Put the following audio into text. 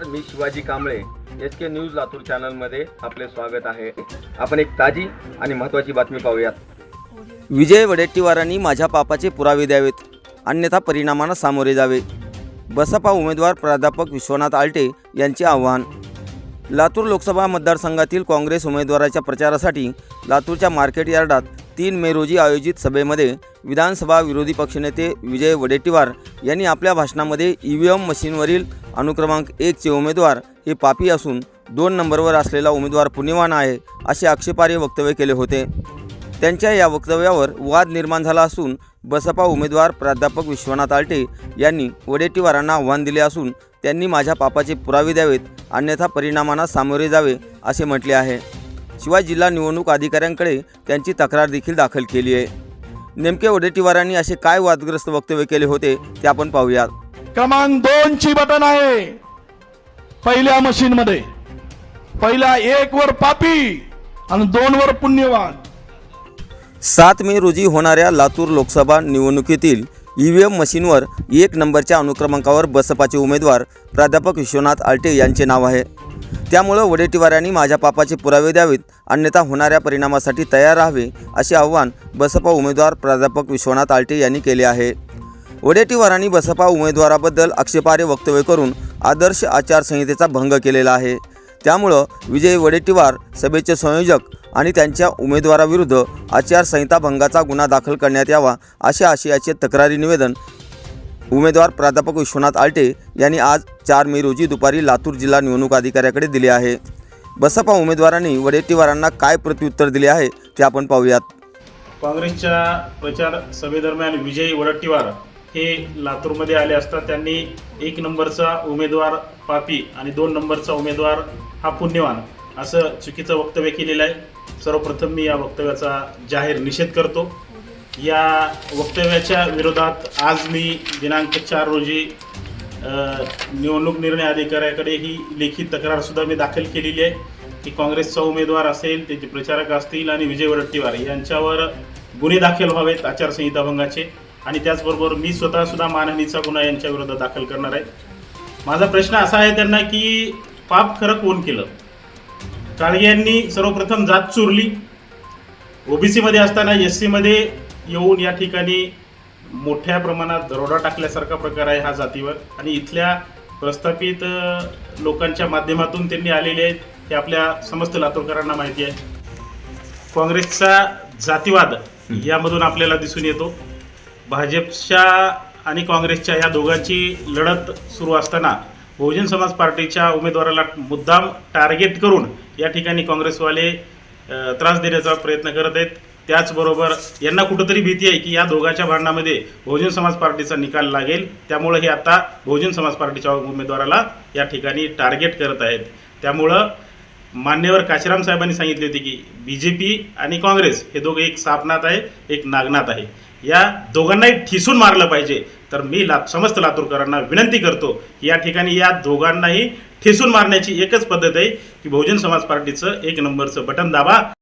Shivaji Kamble. S K news Latur चॅनलमध्ये आपले स्वागत आहे. आपण एक ताजी आणि महत्त्वाची बातमी पाहूयात. विजय वडेट्टीवारांनी माझ्या पापाचे पुरावे द्यावेत अन्यथा परिणामांना सामोरे जावे. बसपा उमेदवार प्राध्यापक विश्वनाथ आलटे यांचे आव्हान. लातूर लोकसभा मतदारसंघातील काँग्रेस उमेदवाराच्या प्रचारासाठी लातूरच्या मार्केट यार्डात तीन मे रोजी आयोजित सभेमध्ये विधानसभा विरोधी पक्षनेते विजय वडेट्टीवार यांनी आपल्या भाषणामध्ये ई व्ही एम मशीनवरील अनुक्रमांक एकचे उमेदवार हे पापी असून दोन नंबरवर असलेला उमेदवार पुण्यवान आहे असे आक्षेपार्ह वक्तव्य केले होते. त्यांच्या या वक्तव्यावर वाद निर्माण झाला असून बसपा उमेदवार प्राध्यापक विश्वनाथ आलटे यांनी वडेट्टीवारांना आव्हान दिले असून त्यांनी माझ्या पापाचे पुरावे द्यावेत अन्यथा परिणामांना सामोरे जावे असे म्हटले आहे. शिवाय जिल्हा निवडणूक अधिकाऱ्यांकडे त्यांची तक्रार देखील दाखल केली आहे. नेमके वडेट्टीवारांनी असे काय वादग्रस्त वक्तव्य केले होते ते आपण पाहूयात. क्रमांक दोन ची बटन आहे. पहिल्या मशीन मध्ये. पहिल्या एक वर पापी आणि दोन वर पुण्यवान. सात मे रोजी होणाऱ्या लातूर लोकसभा निवडणुकीतील ई व्ही एम मशीनवर एक नंबरच्या अनुक्रमांकावर बसपाचे उमेदवार प्राध्यापक विश्वनाथ आलटे यांचे नाव आहे. त्यामुळं वडेट्टीवारांनी माझ्या पापाचे पुरावे द्यावेत अन्यथा होणाऱ्या परिणामासाठी तयार राहावे असे आव्हान बसपा उमेदवार प्राध्यापक विश्वनाथ आलटे यांनी केले आहे. वडेट्टीवारांनी बसपा उमेदवाराबद्दल आक्षेपार्ह वक्तव्य करून आदर्श आचारसंहितेचा भंग केलेला आहे. त्यामुळं विजय वडेट्टीवार सभेचे संयोजक आणि त्यांच्या उमेदवाराविरुद्ध आचारसंहिता भंगाचा गुन्हा दाखल करण्यात यावा अशा आशयाचे तक्रारी निवेदन उमेदवार प्राध्यापक विश्वनाथ आलटे यांनी आज चार मे रोजी दुपारी लातूर जिल्हा निवडणूक अधिकाऱ्याकडे दिले आहे. बसपा उमेदवारांनी वडेट्टीवारांना काय प्रत्युत्तर दिले आहे ते आपण पाहूयात. काँग्रेसच्या प्रचार सभेदरम्यान विजय वडट्टीवार हे लातूरमध्ये आले असता त्यांनी एक नंबरचा उमेदवार पापी आणि दोन नंबरचा उमेदवार हा पुण्यवान असं चुकीचं वक्तव्य केलेलं आहे. सर्वप्रथम मी या वक्तव्याचा जाहीर निषेध करतो. या वक्तव्याच्या विरोधात आज मी दिनांक चार रोजी निवडणूक निर्णय अधिकाऱ्याकडे ही लेखी तक्रारसुद्धा मी दाखल केलेली आहे की काँग्रेसचा उमेदवार असेल त्याचे प्रचारक असतील आणि विजय वडट्टीवार यांच्यावर गुन्हे दाखल व्हावेत आचारसंहिता भंगाचे आणि त्याचबरोबर मी स्वतःसुद्धा मानहानीचा गुन्हा यांच्या विरोधात दाखल करणार आहे. माझा प्रश्न असा आहे त्यांना की पाप खरं कोण केलं? काळगे यांनी सर्वप्रथम जात चोरली. ओबीसीमध्ये असताना एस सीमध्ये येऊन या ठिकाणी मोठ्या प्रमाणात दरोडा टाकल्यासारखा प्रकार आहे हा जातीवर. आणि इथल्या प्रस्थापित लोकांच्या माध्यमातून त्यांनी आलेले आहेत हे आपल्या समस्त लातूरकरांना माहिती आहे. काँग्रेसचा जातीवाद यामधून आपल्याला दिसून येतो. भाजपच्या आणि काँग्रेसच्या या दोघांची लढत सुरू असताना बहुजन समाज पार्टीच्या उमेदवाराला मुद्दाम टार्गेट करून या ठिकाणी काँग्रेसवाले त्रास देण्याचा प्रयत्न करत आहेत. त्याचबरोबर यांना कुठंतरी भीती आहे की या दोघांच्या भांडणामध्ये बहुजन समाज पार्टीचा निकाल लागेल. त्यामुळं हे आता बहुजन समाज पार्टीच्या उमेदवाराला या ठिकाणी टार्गेट करत आहेत. त्यामुळं मान्यवर काशीराम साहेबांनी सांगितले होते की बी जे पी आणि काँग्रेस हे दोघे एक सापनात आहे एक नागनाथ आहे. या दोघांनाही ठिसून मारलं पाहिजे. तर मी ला समस्त लातूरकरांना विनंती करतो की या ठिकाणी या दोघांनाही ठिसून मारण्याची एकच पद्धत आहे की बहुजन समाज पार्टीचं एक नंबरचं बटन दाबा.